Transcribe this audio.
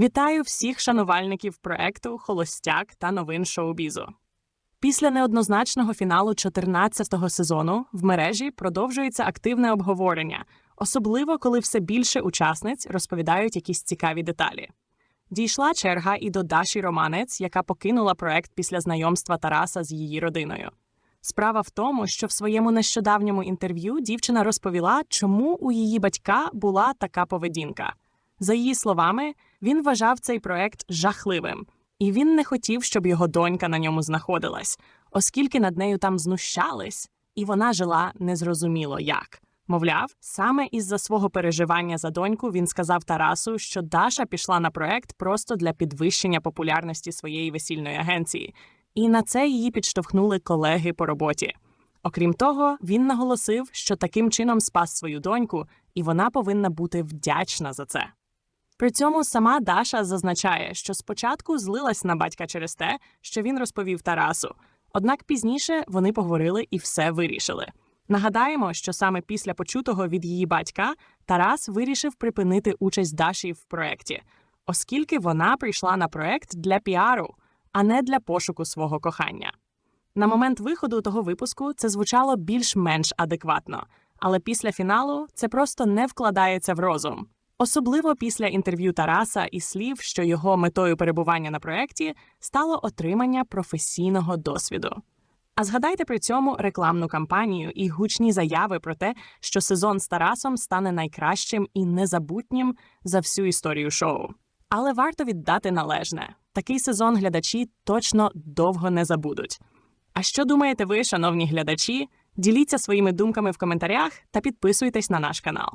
Вітаю всіх шанувальників проекту Холостяк та новин шоу-бізу. Після неоднозначного фіналу 14-го сезону в мережі продовжується активне обговорення, особливо коли все більше учасниць розповідають якісь цікаві деталі. Дійшла черга і до Даші Романець, яка покинула проект після знайомства Тараса з її родиною. Справа в тому, що в своєму нещодавньому інтерв'ю дівчина розповіла, чому у її батька була така поведінка. За її словами, він вважав цей проект жахливим, і він не хотів, щоб його донька на ньому знаходилась, оскільки над нею там знущались, і вона жила незрозуміло як. Мовляв, саме із-за свого переживання за доньку він сказав Тарасу, що Даша пішла на проект просто для підвищення популярності своєї весільної агенції, і на це її підштовхнули колеги по роботі. Окрім того, він наголосив, що таким чином спас свою доньку, і вона повинна бути вдячна за це. При цьому сама Даша зазначає, що спочатку злилась на батька через те, що він розповів Тарасу. Однак пізніше вони поговорили і все вирішили. Нагадаємо, що саме після почутого від її батька Тарас вирішив припинити участь Даші в проєкті, оскільки вона прийшла на проєкт для піару, а не для пошуку свого кохання. На момент виходу того випуску це звучало більш-менш адекватно, але після фіналу це просто не вкладається в розум. Особливо після інтерв'ю Тараса і слів, що його метою перебування на проєкті стало отримання професійного досвіду. А згадайте при цьому рекламну кампанію і гучні заяви про те, що сезон з Тарасом стане найкращим і незабутнім за всю історію шоу. Але варто віддати належне такий сезон глядачі точно довго не забудуть. А що думаєте ви, шановні глядачі? Діліться своїми думками в коментарях та підписуйтесь на наш канал.